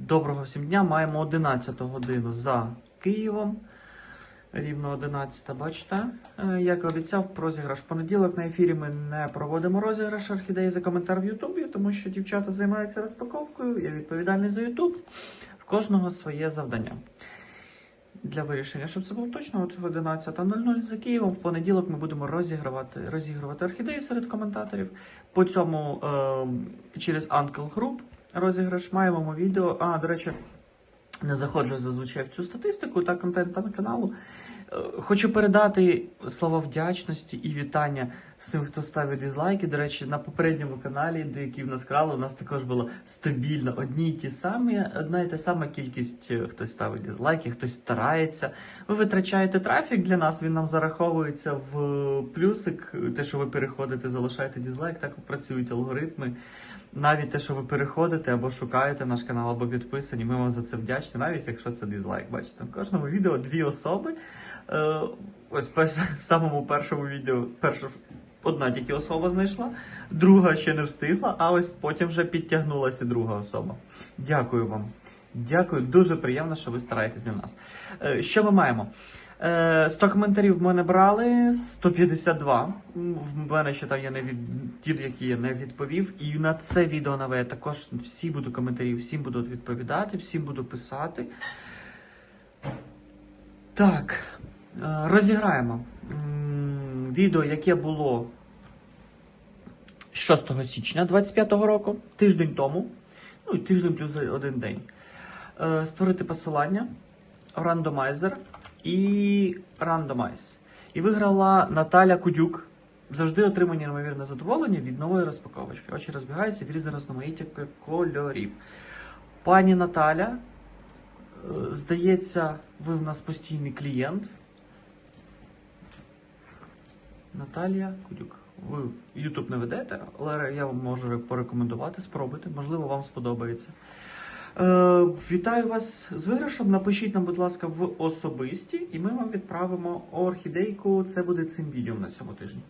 Доброго всім дня. Маємо 11 годину за Києвом. Рівно 11, бачите? Е, Як і обіцяв, розіграш понеділок на ефірі ми не проводимо розіграш орхідеї за коментар в Ютубі, тому що дівчата займаються розпаковкою. Я відповідальний за Ютуб. В кожного своє завдання. Для вирішення, щоб це було точно, от 11.00 за Києвом. В понеділок ми будемо розігрувати, розігрувати орхідеї серед коментаторів. По цьому е, через Uncle Group розіграш маємо відео. А, до речі, не заходжу зазвичай в цю статистику та контент та на каналу. Е, Хочу передати слова вдячності і вітання всім, хто ставить дизлайки. До речі, на попередньому каналі, де який в нас крали, у нас також було стабільно одні й ті самі, одна і та сама кількість е, хтось ставить дизлайки, хтось старається. Ви витрачаєте трафік для нас, він нам зараховується в плюсик. Те, що ви переходите, залишаєте дизлайк, так працюють алгоритми. Навіть те, що ви переходите або шукаєте наш канал, або підписані, ми вам за це вдячні, навіть якщо це дизлайк. Бачите, в кожному відео дві особи. Е, ось в самому першому відео перша, одна тільки особа знайшла, друга ще не встигла, а ось потім вже підтягнулася друга особа. Дякую вам. Дякую, дуже приємно, що ви стараєтесь для нас. Е, що ми маємо? Е, 100 коментарів в мене брали, 152. В мене ще там є не від ті, які я не відповів. І на це відео нове я також всі буду коментарі, всім буду відповідати, всім буду писати. Так, е, розіграємо відео, яке було 6 січня 25-го року, тиждень тому. Ну і тиждень плюс один день. Е, Створити посилання, рандомайзер і рандомайз. І виграла Наталя Кудюк. Завжди отримання неймовірне задоволення від нової розпаковочки. Очі розбігаються в різне різноманіття кольорів. Пані Наталя, е, здається, ви в нас постійний клієнт. Наталія Кудюк. Ви YouTube не ведете, але я вам можу порекомендувати, спробуйте, можливо, вам сподобається. Е, вітаю вас з виграшем. Напишіть нам, будь ласка, в особисті, і ми вам відправимо орхідейку. Це буде цим відео на цьому тижні.